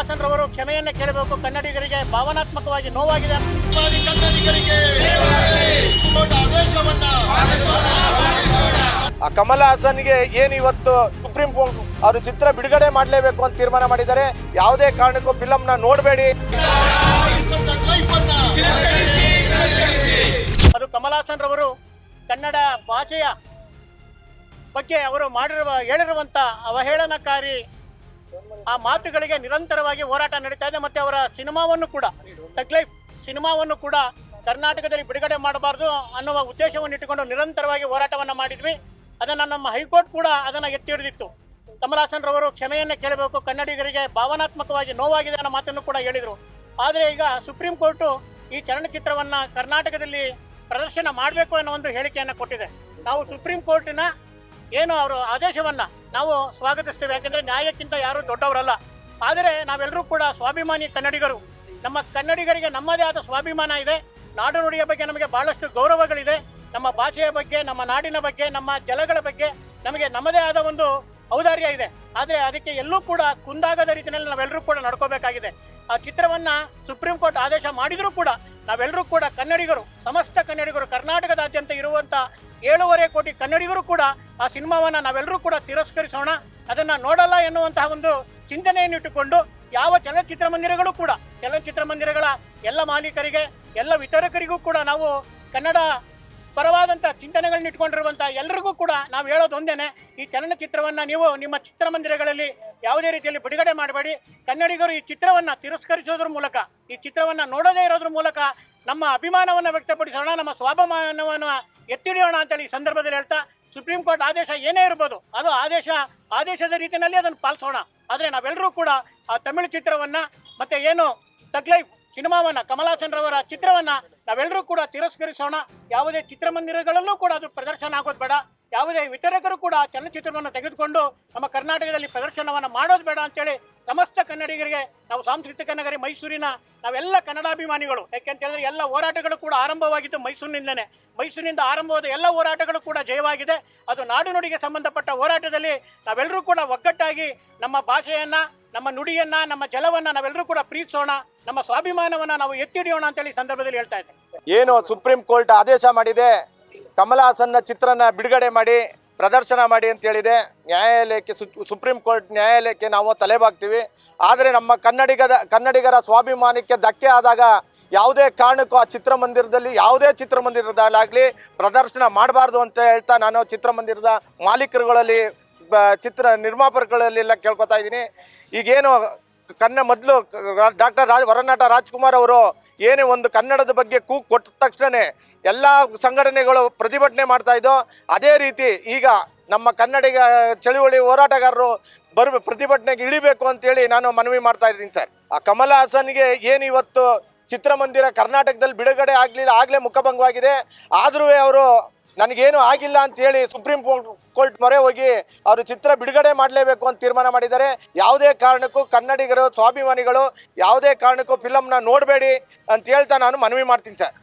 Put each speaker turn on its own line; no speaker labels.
ಕಮಲಾಸನ್ ರವರು ಕ್ಷಮೆಯನ್ನ ಕೇಳಬೇಕು. ಕನ್ನಡಿಗರಿಗೆ ಭಾವನಾತ್ಮಕವಾಗಿ ನೋವಾಗಿದೆ.
ಕನ್ನಡಿಗರಿಗೆ
ಆ ಕಮಲ ಹಾಸನ್ಗೆ ಏನು ಇವತ್ತು ಸುಪ್ರೀಂ ಕೋರ್ಟ್ ಅವರು ಚಿತ್ರ ಬಿಡುಗಡೆ ಮಾಡಲೇಬೇಕು ಅಂತ ತೀರ್ಮಾನ ಮಾಡಿದ್ದಾರೆ. ಯಾವುದೇ ಕಾರಣಕ್ಕೂ ಫಿಲಂನ ನೋಡಬೇಡಿ.
ಅದು ಕಮಲ್
ಹಾಸನ್ ಕಮಲಾಸನ್ ರವರು ಕನ್ನಡ ಭಾಷೆಯ ಬಗ್ಗೆ ಅವರು ಮಾಡಿರುವ ಹೇಳಿರುವಂತ ಅವಹೇಳನಕಾರಿ ಆ ಮಾತುಗಳಿಗೆ ನಿರಂತರವಾಗಿ ಹೋರಾಟ ನಡೀತಾ ಇದೆ ಮತ್ತೆ ಅವರ ಸಿನಿಮಾವನ್ನು ಕೂಡ ತಗ್ಲೈಫ್ ಸಿನಿಮಾವನ್ನು ಕೂಡ ಕರ್ನಾಟಕದಲ್ಲಿ ಬಿಡುಗಡೆ ಮಾಡಬಾರ್ದು ಅನ್ನುವ ಉದ್ದೇಶವನ್ನು ಇಟ್ಟುಕೊಂಡು ನಿರಂತರವಾಗಿ ಹೋರಾಟವನ್ನ ಮಾಡಿದ್ವಿ. ಅದನ್ನ ನಮ್ಮ ಹೈಕೋರ್ಟ್ ಕೂಡ ಅದನ್ನ ಎತ್ತಿ ಹಿಡಿದಿತ್ತು. ಕಮಲಾಸನ್ ರವರು ಕ್ಷಮೆಯನ್ನ ಕೇಳಬೇಕು, ಕನ್ನಡಿಗರಿಗೆ ಭಾವನಾತ್ಮಕವಾಗಿ ನೋವಾಗಿದೆ ಅನ್ನೋ ಮಾತನ್ನು ಕೂಡ ಹೇಳಿದರು. ಆದರೆ ಈಗ ಸುಪ್ರೀಂ ಕೋರ್ಟು ಈ ಚಲನಚಿತ್ರವನ್ನು ಕರ್ನಾಟಕದಲ್ಲಿ ಪ್ರದರ್ಶನ ಮಾಡಬೇಕು ಅನ್ನೋ ಒಂದು ಹೇಳಿಕೆಯನ್ನು ಕೊಟ್ಟಿದೆ. ನಾವು ಸುಪ್ರೀಂ ಕೋರ್ಟಿನ ಏನು ಅವರು ಆದೇಶವನ್ನು ನಾವು ಸ್ವಾಗತಿಸ್ತೇವೆ, ಯಾಕೆಂದರೆ ನ್ಯಾಯಕ್ಕಿಂತ ಯಾರು ದೊಡ್ಡವರಲ್ಲ. ಆದರೆ ನಾವೆಲ್ಲರೂ ಕೂಡ ಸ್ವಾಭಿಮಾನಿ ಕನ್ನಡಿಗರು. ನಮ್ಮ ಕನ್ನಡಿಗರಿಗೆ ನಮ್ಮದೇ ಆದ ಸ್ವಾಭಿಮಾನ ಇದೆ. ನಾಡು ನುಡಿಯ ಬಗ್ಗೆ ನಮಗೆ ಬಹಳಷ್ಟು ಗೌರವಗಳಿದೆ. ನಮ್ಮ ಭಾಷೆಯ ಬಗ್ಗೆ, ನಮ್ಮ ನಾಡಿನ ಬಗ್ಗೆ, ನಮ್ಮ ಜಲಗಳ ಬಗ್ಗೆ ನಮಗೆ ನಮ್ಮದೇ ಆದ ಒಂದು ಔದಾರ್ಯ ಇದೆ. ಆದರೆ ಅದಕ್ಕೆ ಎಲ್ಲೂ ಕೂಡ ಕುಂದಾಗದ ರೀತಿಯಲ್ಲಿ ನಾವೆಲ್ಲರೂ ಕೂಡ ನಡ್ಕೋಬೇಕಾಗಿದೆ. ಆ ಚಿತ್ರವನ್ನ ಸುಪ್ರೀಂ ಕೋರ್ಟ್ ಆದೇಶ ಮಾಡಿದರೂ ಕೂಡ ನಾವೆಲ್ಲರೂ ಕೂಡ ಕನ್ನಡಿಗರು, ಸಮಸ್ತ ಕನ್ನಡಿಗರು, ಕರ್ನಾಟಕದಾದ್ಯಂತ ಇರುವಂತ ಏಳೂವರೆ ಕೋಟಿ ಕನ್ನಡಿಗರು ಕೂಡ ಆ ಸಿನಿಮಾವನ್ನ ನಾವೆಲ್ಲರೂ ಕೂಡ ತಿರಸ್ಕರಿಸೋಣ, ಅದನ್ನ ನೋಡಲ್ಲ ಎನ್ನುವಂತಹ ಒಂದು ಚಿಂತನೆಯನ್ನು ಇಟ್ಟುಕೊಂಡು ಯಾವ ಚಲನಚಿತ್ರ ಮಂದಿರಗಳು ಕೂಡ, ಚಲನಚಿತ್ರ ಮಂದಿರಗಳ ಎಲ್ಲ ಮಾಲೀಕರಿಗೆ, ಎಲ್ಲ ವಿತರಕರಿಗೂ ಕೂಡ ನಾವು ಕನ್ನಡ ಪರವಾದಂಥ ಚಿಂತನೆಗಳನ್ನ ಇಟ್ಕೊಂಡಿರುವಂಥ ಎಲ್ಲರಿಗೂ ಕೂಡ ನಾವು ಹೇಳೋದು ಒಂದೇನೆ, ಈ ಚಲನಚಿತ್ರವನ್ನ ನೀವು ನಿಮ್ಮ ಚಿತ್ರಮಂದಿರಗಳಲ್ಲಿ ಯಾವುದೇ ರೀತಿಯಲ್ಲಿ ಬಿಡುಗಡೆ ಮಾಡಬೇಡಿ. ಕನ್ನಡಿಗರು ಈ ಚಿತ್ರವನ್ನ ತಿರಸ್ಕರಿಸೋದ್ರ ಮೂಲಕ, ಈ ಚಿತ್ರವನ್ನ ನೋಡದೇ ಇರೋದ್ರ ಮೂಲಕ ನಮ್ಮ ಅಭಿಮಾನವನ್ನು ವ್ಯಕ್ತಪಡಿಸೋಣ, ನಮ್ಮ ಸ್ವಾಭಿಮಾನವನ್ನು ಎತ್ತಿಡಿಯೋಣ ಅಂತೇಳಿ ಈ ಸಂದರ್ಭದಲ್ಲಿ ಹೇಳ್ತಾ, ಸುಪ್ರೀಂ ಕೋರ್ಟ್ ಆದೇಶ ಏನೇ ಇರ್ಬೋದು, ಅದು ಆದೇಶ, ಆದೇಶದ ರೀತಿಯಲ್ಲಿ ಅದನ್ನು ಪಾಲಿಸೋಣ. ಆದರೆ ನಾವೆಲ್ಲರೂ ಕೂಡ ಆ ತಮಿಳು ಚಿತ್ರವನ್ನ ಮತ್ತೆ ಏನು ತಗ್ಲೈಫ್ ಸಿನಿಮಾವನ್ನ, ಕಮಲಾಸನ್ ರವರ ಚಿತ್ರವನ್ನ ನಾವೆಲ್ಲರೂ ಕೂಡ ತಿರಸ್ಕರಿಸೋಣ. ಯಾವುದೇ ಚಿತ್ರಮಂದಿರಗಳಲ್ಲೂ ಕೂಡ ಅದು ಪ್ರದರ್ಶನ ಆಗೋದು ಬೇಡ. ಯಾವುದೇ ವಿತರಕರು ಕೂಡ ಚಲನಚಿತ್ರವನ್ನು ತೆಗೆದುಕೊಂಡು ನಮ್ಮ ಕರ್ನಾಟಕದಲ್ಲಿ ಪ್ರದರ್ಶನವನ್ನು ಮಾಡೋದು ಬೇಡ ಅಂತೇಳಿ ಸಮಸ್ತ ಕನ್ನಡಿಗರಿಗೆ ನಾವು ಸಾಂಸ್ಕೃತಿಕ ನಗರಿ ಮೈಸೂರಿನ ನಾವೆಲ್ಲ ಕನ್ನಡಾಭಿಮಾನಿಗಳು. ಯಾಕೆಂತ ಹೇಳಿದ್ರೆ ಎಲ್ಲ ಹೋರಾಟಗಳು ಕೂಡ ಆರಂಭವಾಗಿದ್ದು ಮೈಸೂರಿನಿಂದನೇ. ಮೈಸೂರಿನಿಂದ ಆರಂಭವಾದ ಎಲ್ಲ ಹೋರಾಟಗಳು ಕೂಡ ಜಯವಾಗಿದೆ. ಅದು ನಾಡು ನುಡಿಗೆ ಸಂಬಂಧಪಟ್ಟ ಹೋರಾಟದಲ್ಲಿ ನಾವೆಲ್ಲರೂ ಕೂಡ ಒಗ್ಗಟ್ಟಾಗಿ ನಮ್ಮ ಭಾಷೆಯನ್ನು, ನಮ್ಮ ನುಡಿಯನ್ನ, ನಮ್ಮ ಜಲವನ್ನ ನಾವೆಲ್ಲರೂ ಕೂಡ ಪ್ರೀತಿಸೋಣ, ನಮ್ಮ ಸ್ವಾಭಿಮಾನವನ್ನು ನಾವು ಎತ್ತಿಡಿಯೋಣ ಅಂತೇಳಿ ಸಂದರ್ಭದಲ್ಲಿ ಹೇಳ್ತಾ ಇದ್ದೆ.
ಏನು ಸುಪ್ರೀಂ ಕೋರ್ಟ್ ಆದೇಶ ಮಾಡಿದೆ. ಕಮಲ್ ಹಾಸನ್ನ ಚಿತ್ರನ ಬಿಡುಗಡೆ ಮಾಡಿ. ಪ್ರದರ್ಶನ ಮಾಡಿ ಅಂತ ಹೇಳಿದೆ. ನ್ಯಾಯಾಲಯಕ್ಕೆ ಸುಪ್ರೀಂ ಕೋರ್ಟ್ ನ್ಯಾಯಾಲಯಕ್ಕೆ ನಾವು ತಲೆಬಾಗ್ತೀವಿ. ಆದರೆ ನಮ್ಮ ಕನ್ನಡಿಗದ, ಕನ್ನಡಿಗರ ಸ್ವಾಭಿಮಾನಕ್ಕೆ ಧಕ್ಕೆ ಆದಾಗ ಯಾವುದೇ ಕಾರಣಕ್ಕೂ ಆ ಚಿತ್ರಮಂದಿರದಲ್ಲಿ, ಯಾವುದೇ ಚಿತ್ರಮಂದಿರದಲ್ಲಾಗಲಿ ಪ್ರದರ್ಶನ ಮಾಡಬಾರ್ದು ಅಂತ ಹೇಳ್ತಾ ನಾನು ಚಿತ್ರಮಂದಿರದ ಮಾಲೀಕರುಗಳಲ್ಲಿ ಚಿತ್ರ ನಿರ್ಮಾಪಕಗಳಲ್ಲೆಲ್ಲ ಕೇಳ್ಕೊತಾ ಇದ್ದೀನಿ. ಈಗೇನು ಕನ್ನ, ಮೊದಲು ಡಾಕ್ಟರ್ ರಾಜ್, ಹೊರನಾಟ ರಾಜ್ಕುಮಾರ್ ಅವರು ಏನೇ ಒಂದು ಕನ್ನಡದ ಬಗ್ಗೆ ಕೂಗ್ ಕೊಟ್ಟ ತಕ್ಷಣ ಎಲ್ಲ ಸಂಘಟನೆಗಳು ಪ್ರತಿಭಟನೆ ಮಾಡ್ತಾ ಇದ್ದೋ, ಅದೇ ರೀತಿ ಈಗ ನಮ್ಮ ಕನ್ನಡಿಗ ಚಳುವಳಿ ಹೋರಾಟಗಾರರು ಬರ್ ಪ್ರತಿಭಟನೆಗೆ ಇಳಿಬೇಕು ಅಂತೇಳಿ ನಾನು ಮನವಿ ಮಾಡ್ತಾ ಇದ್ದೀನಿ ಸರ್. ಆ ಕಮಲ ಹಾಸನ್ಗೆ ಏನು ಇವತ್ತು ಚಿತ್ರಮಂದಿರ ಕರ್ನಾಟಕದಲ್ಲಿ ಬಿಡುಗಡೆ ಆಗಲಿಲ್ಲ, ಆಗಲೇ ಮುಖಭಂಗವಾಗಿದೆ. ಆದರೂ ಅವರು ನನಗೇನು ಆಗಿಲ್ಲ ಅಂತ ಹೇಳಿ ಸುಪ್ರೀಂ ಕೋರ್ಟ್ ಮೊರೆ ಹೋಗಿ ಅವರು ಚಿತ್ರ ಬಿಡುಗಡೆ ಮಾಡಲೇಬೇಕು ಅಂತ ತೀರ್ಮಾನ ಮಾಡಿದ್ದಾರೆ. ಯಾವುದೇ ಕಾರಣಕ್ಕೂ ಕನ್ನಡಿಗರು, ಸ್ವಾಭಿಮಾನಿಗಳು ಯಾವುದೇ ಕಾರಣಕ್ಕೂ ಫಿಲಮ್ನ ನೋಡಬೇಡಿ ಅಂತ ಹೇಳ್ತಾ ನಾನು ಮನವಿ ಮಾಡ್ತೀನಿ ಸರ್.